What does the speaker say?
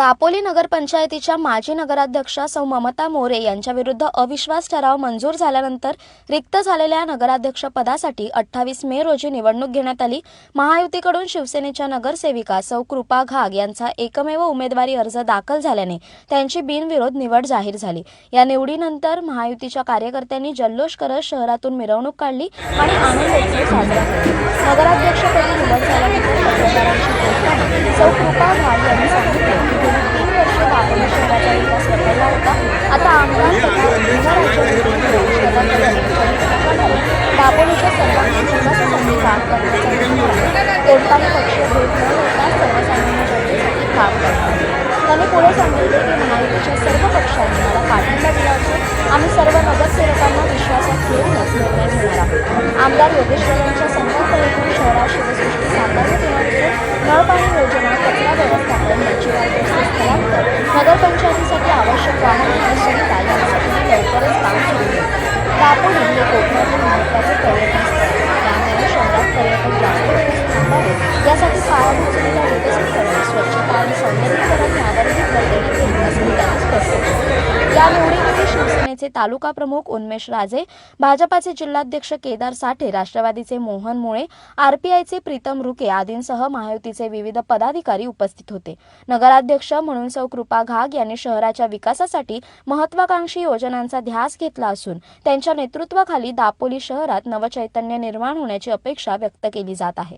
दापोली नगरपंचायतीच्या माजी नगराध्यक्षा सौ ममता मोरे यांच्या विरुद्ध अविश्वास ठराव मंजूर झाल्यानंतर रिक्त झालेल्या नगराध्यक्ष पदासाठी अठ्ठावीस मे रोजी निवडणूक घेण्यात आली. महायुतीकडून शिवसेनेच्या नगरसेविका सौ कृपा घाग यांचा एकमेव उमेदवारी अर्ज दाखल झाल्याने त्यांची बिनविरोध निवड जाहीर झाली. या निवडीनंतर महायुतीच्या कार्यकर्त्यांनी जल्लोष करत शहरातून मिरवणूक काढली आणि आनंदोत्सव साजरा केला. नगराध्यक्षपदी निवड झाल्यानंतर पत्रकारांशी बोलताना सौ कृपा घाग यांनी सांगितलं वर्ष शहराचा विकास रखडला होता आता आमदार तथा उमेदवाराच्या दापोलीच्या सर्वांगीण विकासासाठी काम करण्याचा कोणताही पक्ष भेट न होता सर्वसामान्य जनतेसाठी काम करतात आहे. त्यांनी पुढे सांगितले की महायुतीच्या सर्व पक्षांनी मला पाठिंबा दिला असून आम्ही सर्व नगरसेवकांना विश्वासात घेऊनच निर्णय घेणार आहोत आमदार योगेश्वर यांच्या संकल्पनेतून शहरात शिवसृष्टी साकारण्यात येणार असून नळपाणी योजना कचरा व्यवस्थापन याची Các 身 शिवसेनेचे तालुका प्रमुख उन्मेश राजे भाजपाचे जिल्हाध्यक्ष केदार साठे राष्ट्रवादीचे मोहन मुळे आरपीआयचे प्रीतम रुके आदींसह महायुतीचे विविध पदाधिकारी उपस्थित होते. नगराध्यक्ष म्हणून सौ कृपा घाग यांनी शहराच्या विकासासाठी महत्वाकांक्षी योजनांचा ध्यास घेतला असून त्यांच्या नेतृत्वाखाली दापोली शहरात नवचैतन्य निर्माण होण्याची अपेक्षा व्यक्त केली जात आहे.